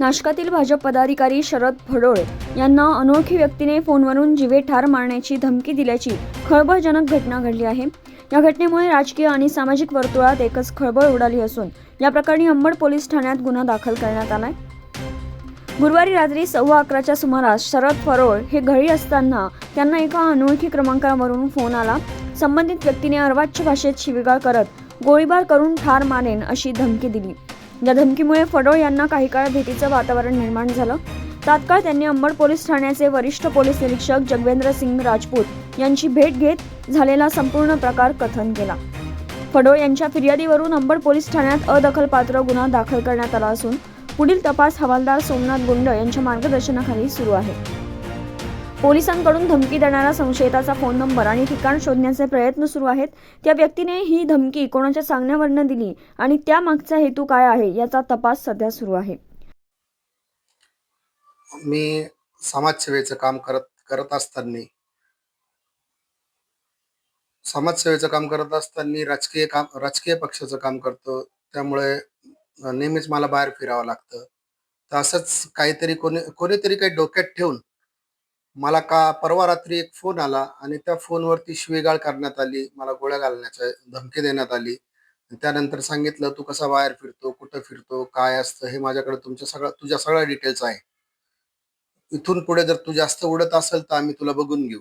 नाशकातील भाजप पदाधिकारी शरद भडोळ यांना अनोळखी व्यक्तीने फोनवरून जिवे ठार मारण्याची धमकी दिल्याची खळबळजनक घटना घडली आहे. या घटनेमुळे राजकीय आणि सामाजिक वर्तुळात एकच खळबळ उडाली असून या प्रकरणी अंबड पोलीस ठाण्यात गुन्हा दाखल करण्यात आलाय. गुरुवारी रात्री सव्वा अकराच्या सुमारास शरद फरोळ हे घरी असताना त्यांना एका अनोळखी क्रमांकावरून फोन आला. संबंधित व्यक्तीने अर्वाच्य भाषेत शिवीगाळ करत गोळीबार करून ठार मारेन अशी धमकी दिली. या धमकीमुळे फडोळ यांना काही काळ भीतीचं वातावरण निर्माण झालं. तात्काळ त्यांनी अंबड पोलीस ठाण्याचे वरिष्ठ पोलीस निरीक्षक जगवेंद्र सिंग राजपूत यांची भेट घेत झालेला संपूर्ण प्रकार कथन केला. फडोळ यांच्या फिर्यादीवरून अंबड पोलीस ठाण्यात अदखलपात्र गुन्हा दाखल करण्यात आला असून पुढील तपास हवालदार सोमनाथ गुंड यांच्या मार्गदर्शनाखाली सुरू आहे. पोलिसांकडून धमकी देणारा संशयिताचा फोन नंबर आणि ठिकाण शोधण्याचे प्रयत्न सुरू आहेत. त्या व्यक्तीने ही धमकी कोणाच्या सांगण्यावरनं दिली आणि त्यामागचा हेतू काय आहे याचा तपास सध्या सुरू आहे. मी समाजसेवेचं काम करत करत असताना समाजसेवेचं काम करत असताना राजकीय काम राजकीय पक्षाचं काम करतो. त्यामुळे नेहमीच मला बाहेर फिरावं लागतं. तर असंच काहीतरी कोणी कोणीतरी काही डोक्यात ठेवून मला का परवा रात्री एक फोन आला आणि त्या फोनवरती शिवेगाळ करण्यात आली मला गोळ्या घालण्याच्या धमकी देण्यात आली. त्यानंतर सांगितलं तू कसा बाहेर फिरतो कुठं फिरतो काय असतं हे माझ्याकडे तुमच्या सगळं तुझ्या सगळ्या डिटेल्स आहे. इथून पुढे जर तू जास्त उडत असेल तर आम्ही तुला बघून घेऊ.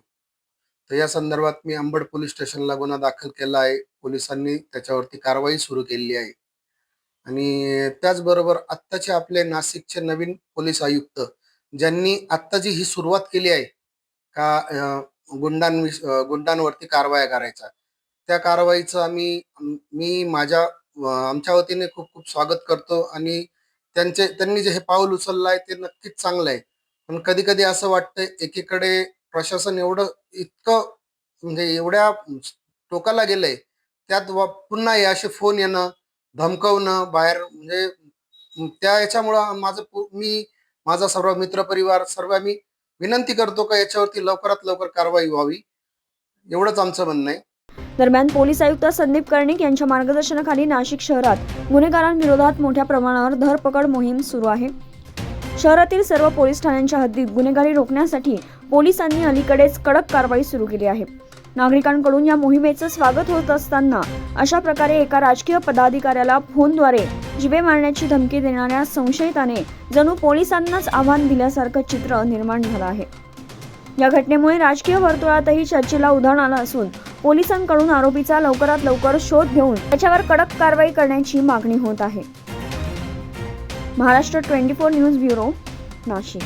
तर या संदर्भात मी अंबड पोलीस स्टेशनला गुन्हा दाखल केला आहे. पोलिसांनी त्याच्यावरती कारवाई सुरू केली आहे. आणि त्याचबरोबर आत्ताचे आपले नाशिकचे नवीन पोलीस आयुक्त ज्यांनी आत्ता जी ही सुरुवात केली आहे का अं, गुंडांवरती कारवाया करायचा त्या कारवाईचं आम्ही मी माझ्या आमच्या वतीने खूप खूप स्वागत करतो आणि त्यांचे त्यांनी जे हे पाऊल उचललं आहे ते नक्कीच चांगलं आहे. पण कधी कधी असं वाटतंय एकीकडे प्रशासन एवढं इतकं म्हणजे एवढ्या टोकाला गेलंय त्यात वा- पुन्हा हे असे फोन येणं धमकवणं बाहेर म्हणजे त्या याच्यामुळं माझं मी माझा सर्व मित्रपरिवार सर्व मी विनंती करतो का याच्यावरती लवकरात लवकर कारवाई व्हावी एवढंच आमचं म्हणणं आहे. दरम्यान पोलीस आयुक्त संदीप कर्णिक यांच्या मार्गदर्शनाखाली नाशिक शहरात गुन्हेगारांविरोधात मोठ्या प्रमाणावर धरपकड मोहीम सुरू आहे. शहरातील सर्व पोलीस ठाण्यांच्या हद्दीत गुन्हेगारी रोखण्यासाठी पोलिसांनी अलीकडेच कडक कारवाई सुरू केली आहे. नागरिकांकडून या मोहिमेचं स्वागत होत असताना अशा प्रकारे एका राजकीय पदाधिकाऱ्याला फोनद्वारे जिवे मारण्याची धमकी देणाऱ्या संशयिताने जणू पोलिसांनाच आव्हान दिल्यासारखं चित्र निर्माण झालं आहे. या घटनेमुळे राजकीय वर्तुळातही चर्चेला उधाण आलं असून पोलिसांकडून आरोपीचा लवकरात लवकर शोध घेऊन त्याच्यावर कडक कारवाई करण्याची मागणी होत आहे. Maharashtra twenty four news bureau Nashik.